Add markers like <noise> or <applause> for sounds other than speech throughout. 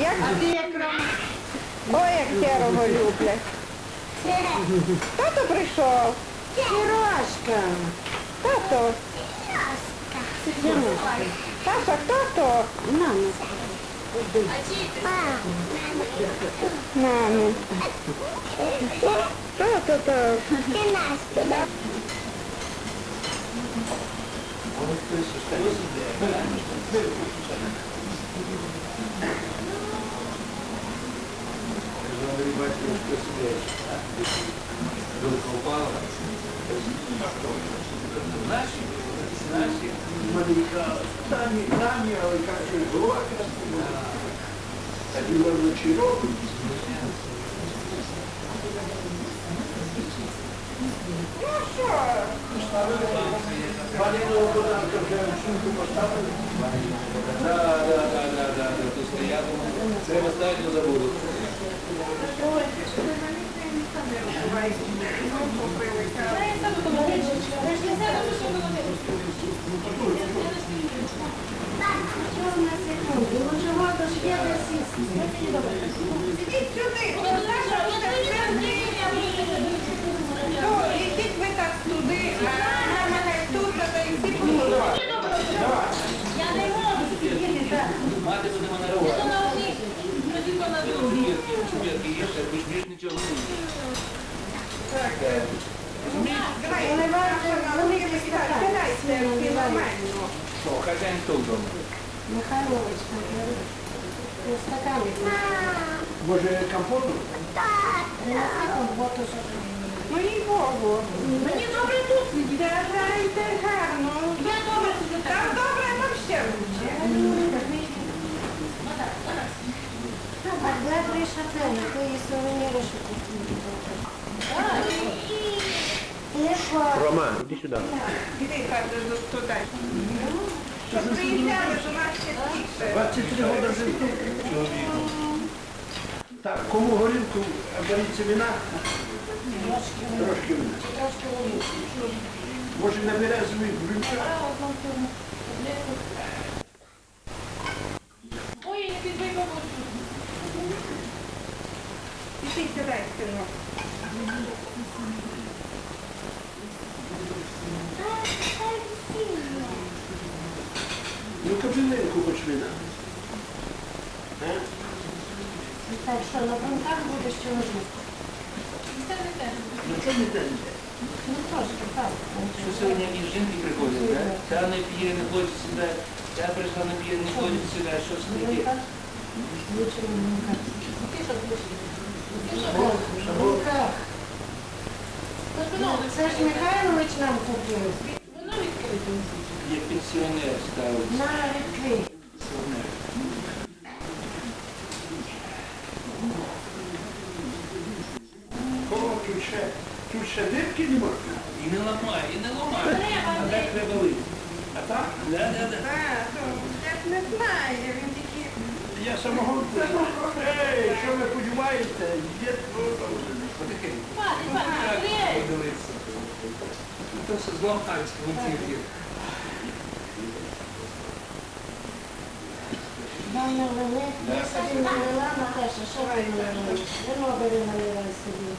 Як вікром. Ой, як Керого люблять. Тато прийшов. Сірошка. Тато. Сірошка. Саша, хто то? Мама. Мама. Тато то. Ти Настя. Thank you. Тато. Дані, дані, але кажуть, голова а діло вночі робить. Ну що? Пані Новободанка вже сумку поставили. Да, да, да, да, да, да, то стояти. Треба ставити, не забуду. Ідіть сюди. Ну, ідіть ви так туди, а мама хай тут, а то і всі поговорять. Я не можу сидіти, так. Мати буде мене рвати. Чубірки, чубірки є, ще більш більш нічого не буде. Давай, великі сідайте, нормально. Що, хазяїн хто вдома? Михайлович, стакани. Може компоту? Роботу Мої Богу. Мені добре тут сидіти. Та гарно. Я добре сидіти. Там добре, там ще лучше. А сувеніри, що купили. Роман, іди сюди. Іди, до туди. Щоб приїжджали, що нас ще тише. 23 роки жив тут. Так, кому горілку, беріться вина? Трошки вина. Може на березовий брюнчак? Іди сідай, синок. Ну, капілинку хоч вина. Е? Так що, на фронтах будеш чи не жити? Ну, що не день? Ну, трошки, так. Що сьогодні якісь жінки приходять, да? Та не п'є, не хоче сюди. Та прийшла не п'є, не ходить сюди. Що це таке? Лучше не Шабо- Ну, це ж Михайлович нам купив. Воно відкрите. Є пенсіонер ставить. На. Кого тут ще? Тут ще не можна? І не ламає, і не ламає. А так треба лити. А так? Да, да, да. Так, не знаю. Я самого... Ей, що ви подіваєте? Ну. Подивитися. То все зламається, гунцівки. Дай налили. Я собі налила, Наташа, що ти налила? Вино бери наливай собі.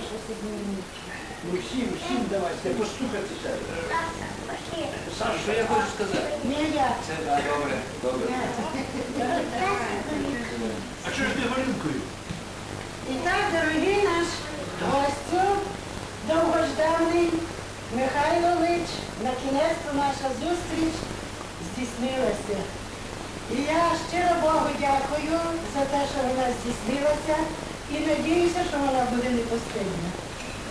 Що собі ні. Ну всім, всім давайте, постукатися. Саш, що я хочу сказати? Не я. Це да, добре, добре. А що ж не горілкою? І так, дорогий наш гостю, довгожданий Михайлович, на кінець наша зустріч здійснилася. І я щиро Богу дякую за те, що вона здійснилася, і надіюся, що вона буде непостійна.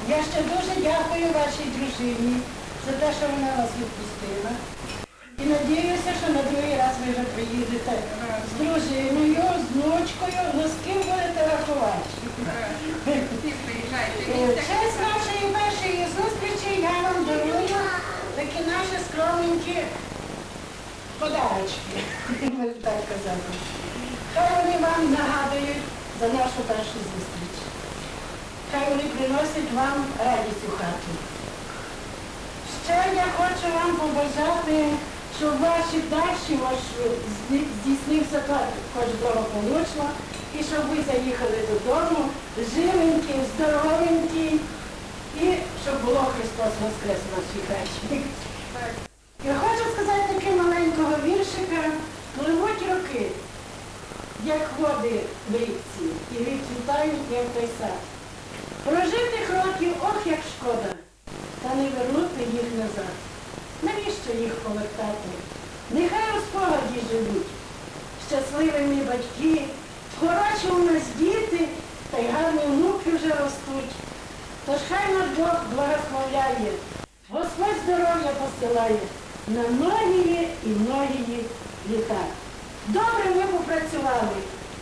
Я ще дуже дякую вашій дружині за те, що вона вас відпустила. І надіюся, що на другий раз ви вже приїдете з дружиною, з внучкою, ну з ким будете рахувати. Е, Честь нашої першої зустрічі я вам дарую такі наші скромненькі подарочки, <laughs> так казати. Хай вони вам нагадують за нашу першу зустріч. Хай вони приносять вам радість у хату. Ще я хочу вам побажати, щоб ваші зді- здійснився також благополучно, і щоб ви заїхали додому живенькі, здоровенькі, і щоб було Христос Воскрес в нашій хрещі. Я хочу сказати таки маленького віршика, пливуть роки, як води в річці, і відцвітають, як той сад. Прожитих років, ох, як шкода, та не вернути їх назад. Навіщо їх повертати? Нехай у спогаді живуть. Щасливими батьки, хороші у нас діти, та й гарні внуки вже ростуть. Тож хай наш Бог благословляє, Господь здоров'я посилає на многії і многії літа. Добре ви попрацювали,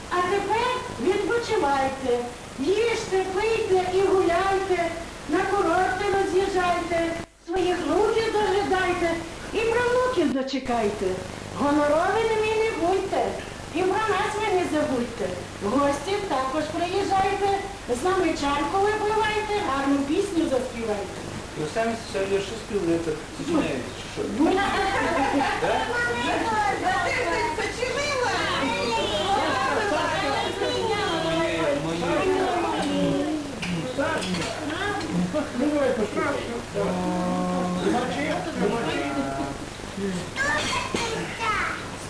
а тепер відпочивайте, їжте, пийте і гуляйте, на курорти роз'їжджайте, своїх внуків дожидайте і правнуків дочекайте. Гоноровими не будьте, і про нас ви не забудьте. Гості також приїжджайте, з нами чарку випивайте, гарну пісню заспівайте. Ну самі себе що співаєте? Сочиняєте, чи що? За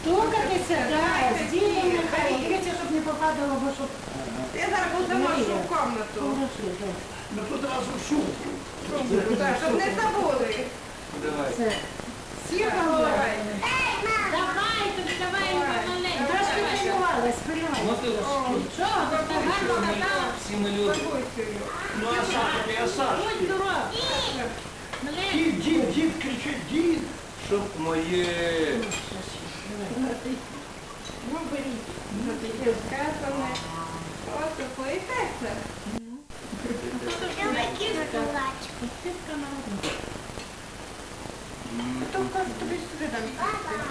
Стукатися, так, з дідом нехай. Дивіться, щоб не попадало, бо щоб Я зараз заношу в комнату. Ну тут разу сумку. Так, щоб не забули. Давай. Всі голови. Давай, тобі давай маленько. Ну ти гарно всі ми люди. Ну а Саша, ти а Саша? Будь здоров. Дід, дід, дід кричить, дід. Щоб моє. Ну, беріть. Таке сказане. Ось поїхайте. Хто тобі сюди там?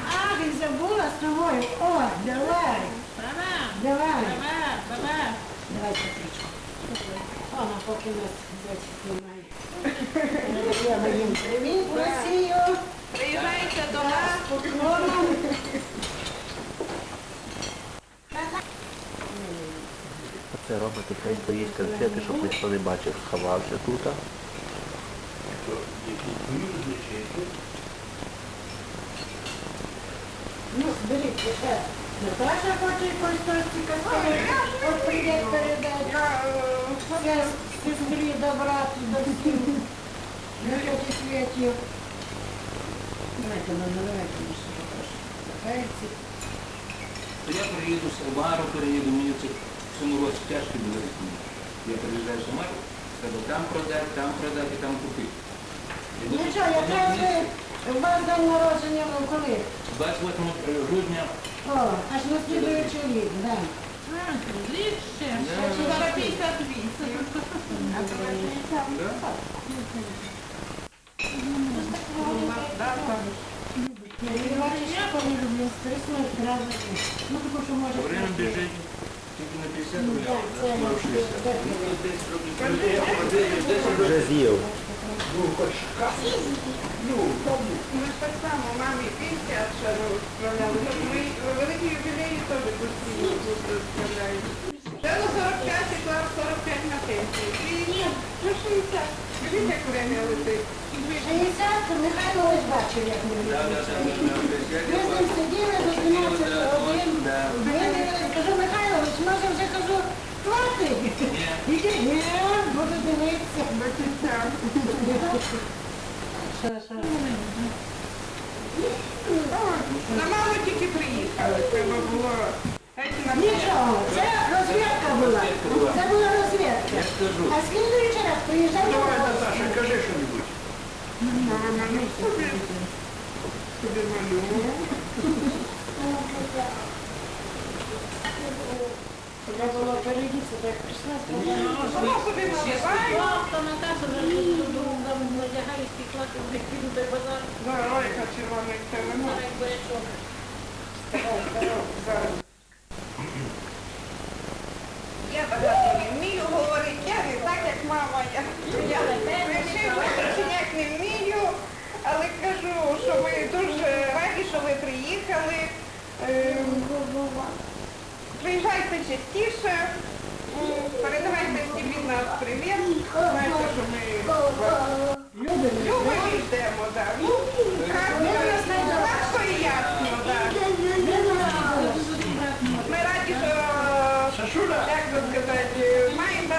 А, він забула з тобою. О, давай, давай. баба, баба. Давай петричку. Вона поки нас значить немає. Передаємо їм привіт Росію. Приїжджайте до нас. Поклоном. Це робити, хай стоїть конфети, щоб ніхто не бачив, сховався тут. Ну, беріть, ще. Наташа хоче якось тості кастелі. От привіт передати. Все, сестрі, добра, до всім. На тьоті світі. Давайте, ну, наливайте, ну, що трошки. Перці. То я приїду в Самару, переїду, мені це в цьому році тяжко буде. Я приїжджаю в Самару, треба там продати, там продати там купити. Нічого, якраз ви, у вас день народження, ну, коли? 28 грудня О, аж на слідуючий рік, да. Ліпше. Зараз 58. Я не люблю стиснути одразу. Ну, тому що може... время біжить тільки на 50 Ну, років, так, скоро 60. Ну, то десь років 10 10 років. З'їв. Ну, хоч. Ну, там. Ми ж так само мамі 50 шару розправляли. Ну, Ми великі юбілеї теж постійно тут розправляють. 45 і клас 45 на пенсію. І ні, ну 60. Дивіться, як время летить. 60, то Михайло ось бачив, як ми Ми з ним сиділи до 12 годин. Кажу, Михайлович, може вже кажу, хватить. Іди, ні, буду дивитися. На маму тільки приїхали. Треба було. Нічого, це розвідка була. Це була розвідка. А слідуючий раз приїжджав. Давай, Наташа, кажи що-небудь. Мама, ну малюю. Треба було перейдітися, так прийшла. Сама собі наливаю. Тобто Наташа вже там надягає стекла, коли базару. Ой, яка червона це вино. Зараз. Зараз. Я багато не вмію говорити, я не так, як мама. Я, я вчилася, ніяк не вмію, але кажу, що ми дуже раді, Е, Приїжджайте частіше, передавайте всім від нас привіт. Знаєте, що ми вас любимо і ждемо, так. Ну, кратко, кратко і ясно, так. Ми раді, що, як би сказати, маємо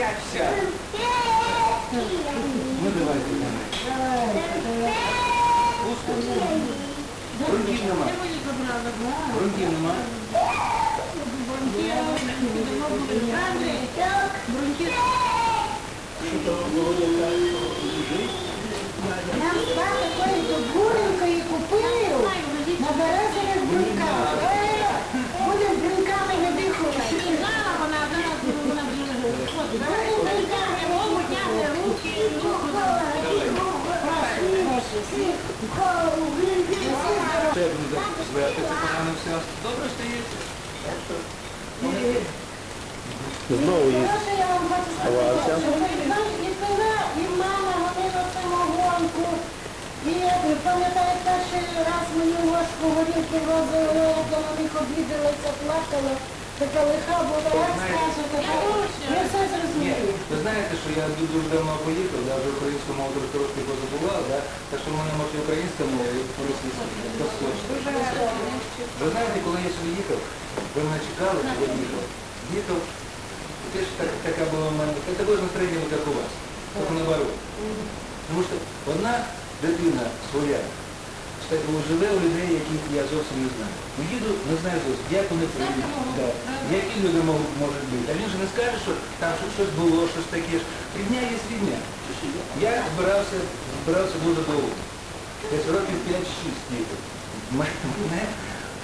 дядька. Ну давайте. Пусто. Грунтів нема. Грунтів нема. Нам стати такою добуренькою купив на березових бруньках. Ще одну зверти, це погано все. Добре. Знову є. Що я вам хочу сказати? Що ви знаєте, і мама робила самогонку. І пам'ятаю, перший раз мені у вас горілки возили, як я на них обідалася, плакала. Така лиха була, як скажете, я все Ні, ви знаєте, що я дуже давно поїхав, да, вже українську мову трошки позабував, да, так що в мене може українська мова, і по-російськи. Ви знаєте, коли я сюди їхав, ви мене чекали, коли я їхав. Їхав, теж так, така була в мене, це таке ж настроєння, як у вас, тільки наоборот. Тому що одна дитина своя, так, живе у людей, яких я зовсім не знаю. Ну, їду, не знаю зовсім, як вони приїдуть, да. які люди можуть, можуть бути. А він же не скаже, що там щось- було, щось таке ж. Рідня є рідня. Я збирався, збирався дуже довго. Десь років 5-6 їхав. М- Мене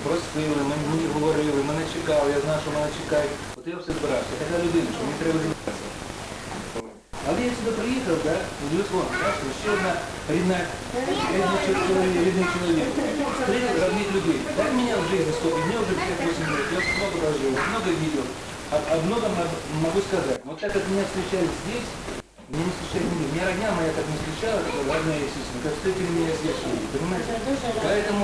просили, мені говорили, мене чекали, я знав, що мене чекають. От я все збирався. Я така людина, що мені треба збиратися. Але я сюди приїхав, да, в телефон, бачите, ще одна рідна, рідний чоловік, рідний чоловік. Три родных людей. Так меня в жизни столько, мне уже 58 лет, я много прожил, много видел, о, о многом об- могу сказать. Вот так как меня встречали здесь, меня не встречали нигде. Меня родня моя так не встречала, как родная, естественно, как встретили меня здесь, люди, понимаете? Поэтому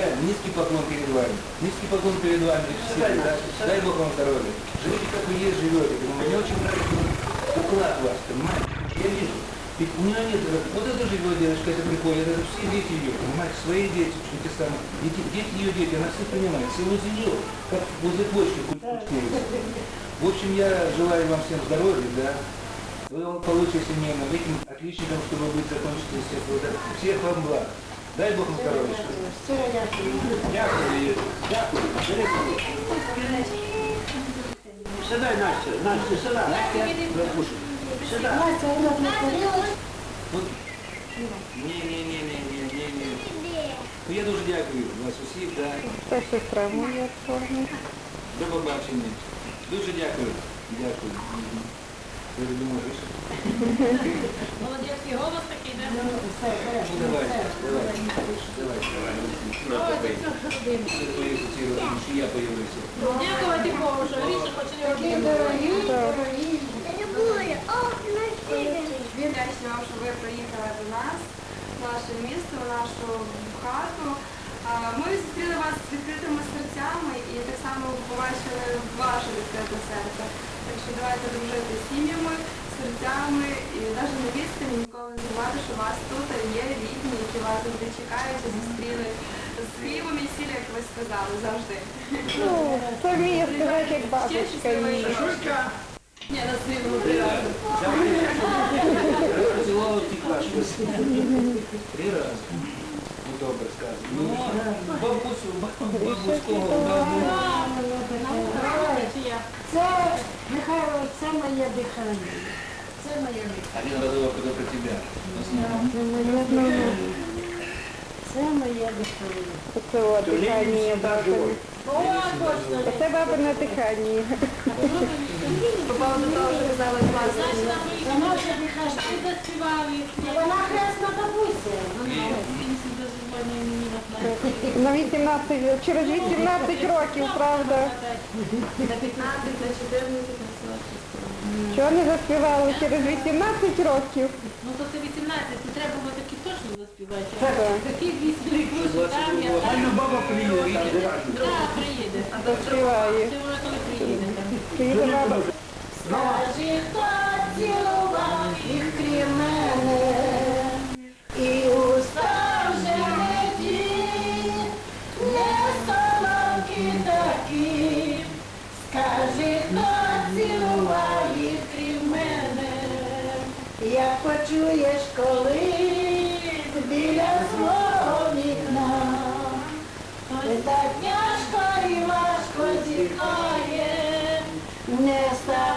я низкий поклон перед вами, низкий поклон перед вами, всем, да? дай Бог вам здоровья. Живите, как вы есть, живете, понимаете? Мне очень нравится уклад ваш, понимаете? Я вижу. Ведь у нее нет, вот это живет девочка, это приходит, это все дети ее, понимаете, свои дети, эти самые, дети, дети ее дети, она все понимает, все возле нее, как возле почки культивируется. В общем, я желаю вам всем здоровья, да, вы получите семейно, этим отличником, чтобы быть закончить всех, вот всех вам благ. Дай Бог на здоровье. Щиро дякую. Дякую. Дякую. Сідай, Настя. Настя, сідай. Сідай. Настя, вона. Ні, ні, ні, ні, ні, ні, ні. Ну я дуже дякую вас усіх, да. Та сестра моя. До побачення. Дуже дякую. Дякую. Молодецький голос такий, да? Ну. Ну, давай, давай, давай, давай. Появився. Дякувати Богу, що Гріша хоч не Такі один. дорогі, дорогі. Вдячні вам, що ви приїхали до нас, в наше місто, в нашу хату. Ми зустріли вас з відкритими серцями і так само побачили ваше відкрите серце. Так що давайте дружити з сім'ями, серцями і навіть на відстані ніколи не забувати, що у вас тут є рідні, які вас завжди чекають і зустріли з хлібом і сіль, як ви сказали, завжди. Ну, це вміє сказати, як бабушка її. Ні, на своєму природу. Поцілував тікла щось. Три рази. Ну добре сказано. Ну, бабусю, бабуського, бабу. Чи я? Це, Михайло, це моє дихання. Це моє дихання. Один разок, когда про тебя. Це моє дихання. Оце от дихання бабине. О, точно. Оце бабине дихання. По поводу того, що казали. Значить, Вона вже дихає. ти заспівав і Вона хресна бабуся. На 18, через 18 років, правда. На 15, на 14, на 46. Чого не заспівали? Через 18 років. Ну то це 18, то треба було такі точно заспівати. Таких 8 років, що там приїде. Так, приїде. А то вона коли приїде. Приїде баба. Скажи, хто? почуєш коли біля свого вікна, та дняшка і важко зіхає не став.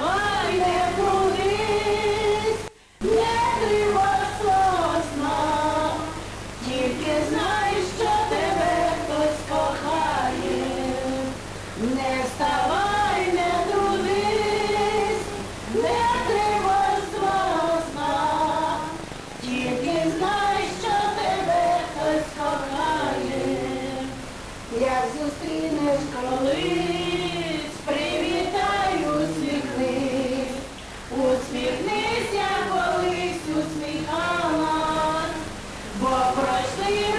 Sing it!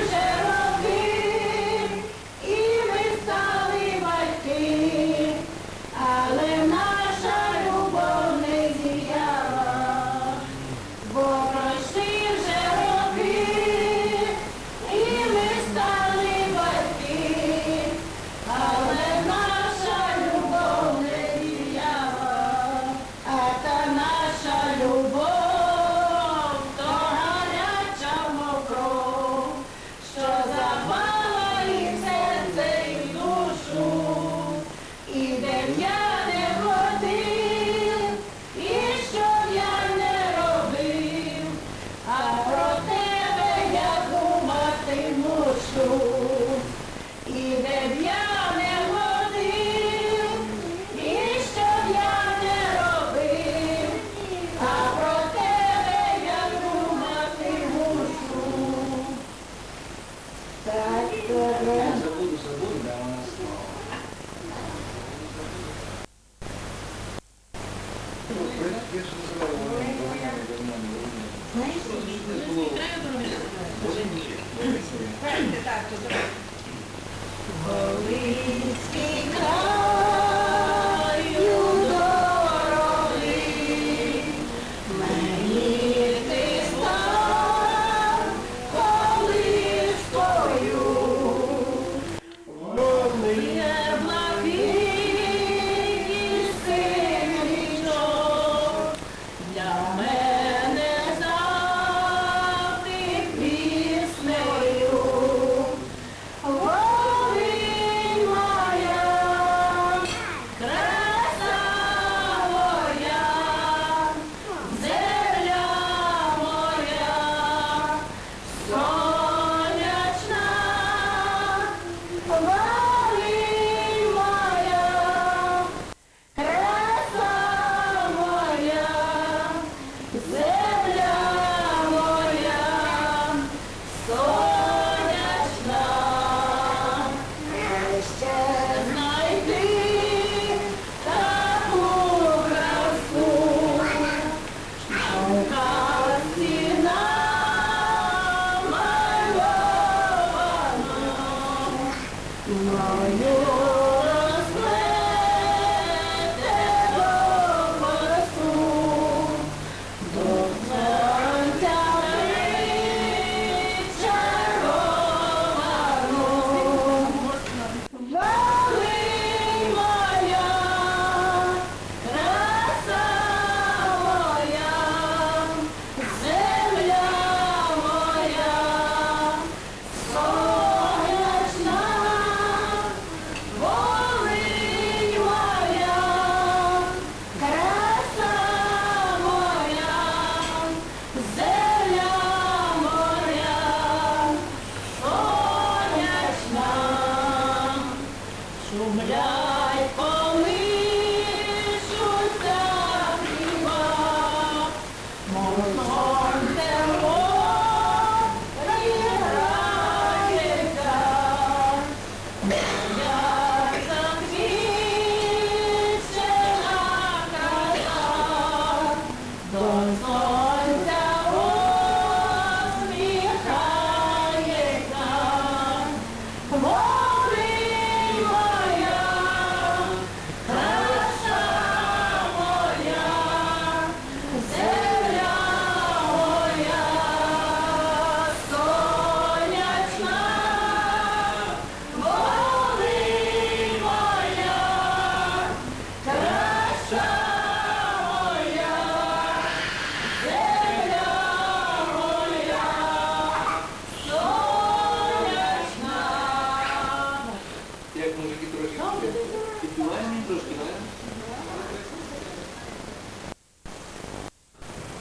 Señor.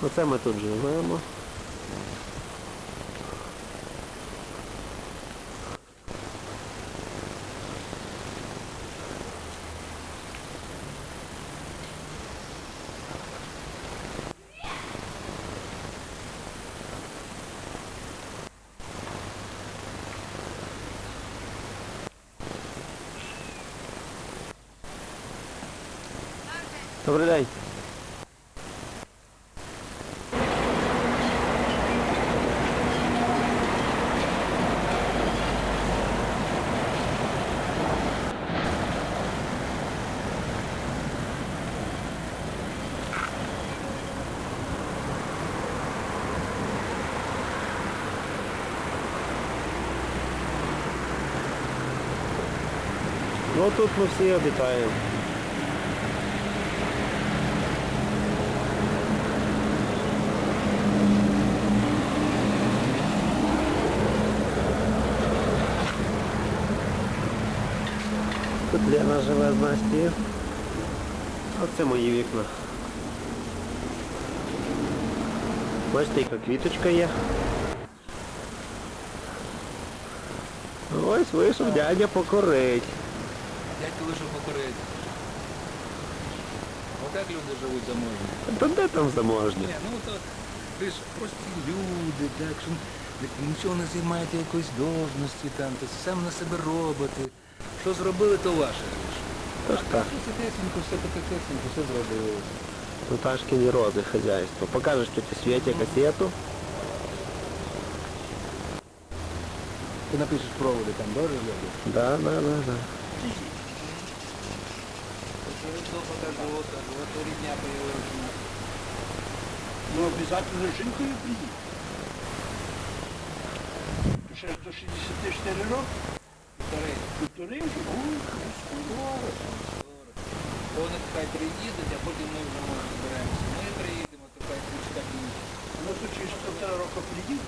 Оце ми тут живемо. Добрий день. Ну тут ми всі обітаємо. Тут Лена живе з Настю. Оце мої вікна. Бачите, яка квіточка є. Ось вийшов дядя покорить. Дядько вийшов покорити. Отак люди живуть заможні. Та де там заможні? Ні, ну то ви ж прості люди, так, що нічого не займаєте якоїсь должності там, то сам на себе робите. Що зробили, то ваше. Тож так. Це тесенько, все таке тесенько, все зробили. Наташкині рози хазяйство. Покажеш тете Свете кассету. Ти напишеш проводи там, добре, люди? Да, да, да, покажу, от рідня появилася. Ну, обязательно жінкою приїдь. Ще до 64 роки. Старий. Півтори вже, скоро. Вони хай приїдуть, а потім ми вже може зберемося. Ми приїдемо, то хай ключка інші. Ну, то через півтора року приїдь.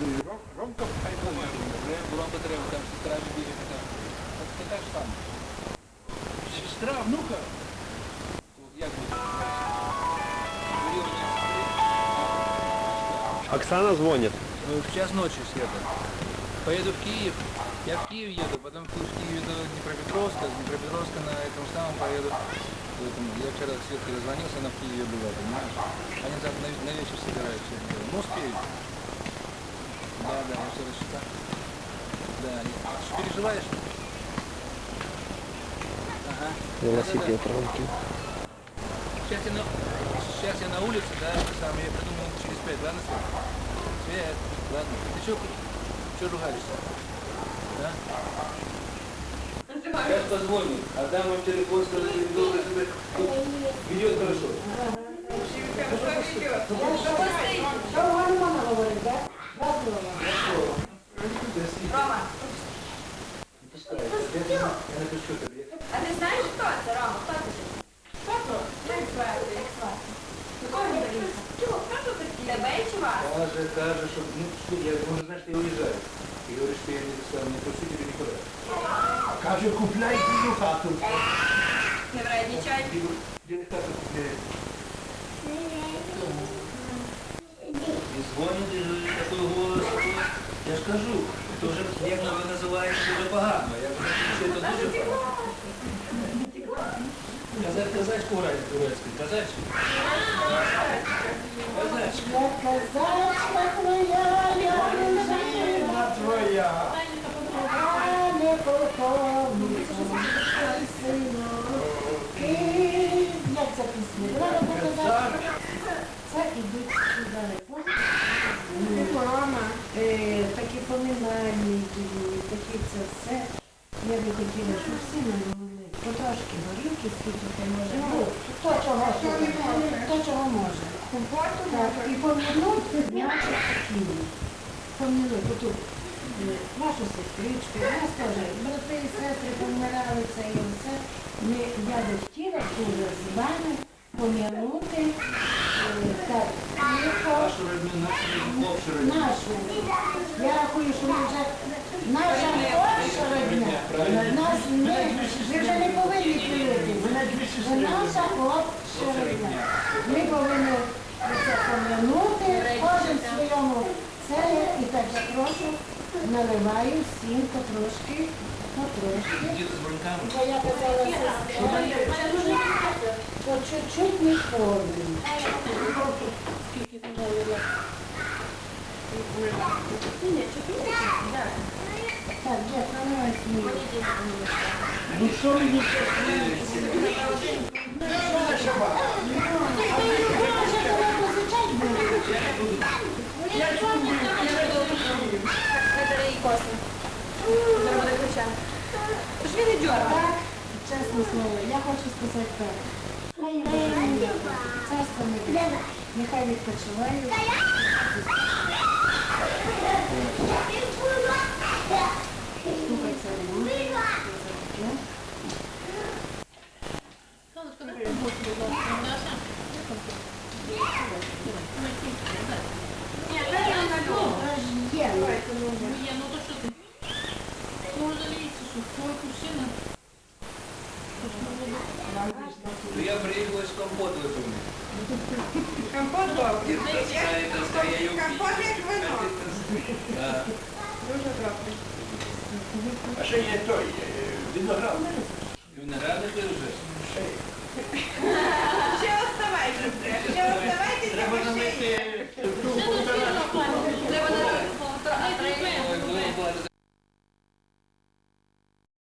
Ну, і Ромка хай. Вже Ромка треба, там сестра Вирівнює сестри. Оксана звонит. Ну, в час ночи, Света. Поеду в Киев. Я в Киев еду, потом в Киеве до Днепропетровска, с Днепропетровска на этом самом поеду. Поэтому я вчера Светке дозвонился, она в Киеве была, понимаешь? Они завтра на, на вечер собираются. Ну, успеют. Да, да, я все рассчитал. Да, переживаешь? Ага. Велосипед Ромки. Сейчас я на, сейчас я на улице, да, самое, я придумал через пять, ладно, Свет? Свет, ладно. Ты что, что ругаешься? Да? Сейчас позвоню, отдам вам телефон, скажу, что долго тебе ведет Каже, купляй твою хату. Не хату купляет? І дзвонять, і говорять, такий голос, я ж кажу, то вже як ви називаєте, дуже погано. Я вже що це дуже погано. Казать, казачку грає турецький, казачку. Казачку. Казачка твоя, я Вона твоя. А не. Ти, як пісня? Це ідуть сюди. Мама. Е, Такі поминальники, такі це все. Я би хотіла, щоб всі ми могли горілки, скільки може. Ну, хто чого, може. Так, і помінуть наші спокійні. Помінуть отут вашу сестричку, нас теж брати і сестри помирали це і все. Ми, я би хотіла дуже з вами пом'янути е, Так. Нашу. Я рахую, що ми вже наша родня. Нас не, ви вже не повинні дивитися. Це наша обща родня. Ми повинні це пом'янути, кожен в своєму селі. І так я прошу, наливаю всім потрошки, потрошки. Бо я казала сестрі, по чуть-чуть не формі. Скільки ти налила? Так. Дід, наливай свій. Ну що мені А ви не можете Федери і коси. Зараз буде кричати. Тож він дьоргає. Так, чесне слово, я хочу сказати так. Хай йде царство небесне, нехай відпочивають.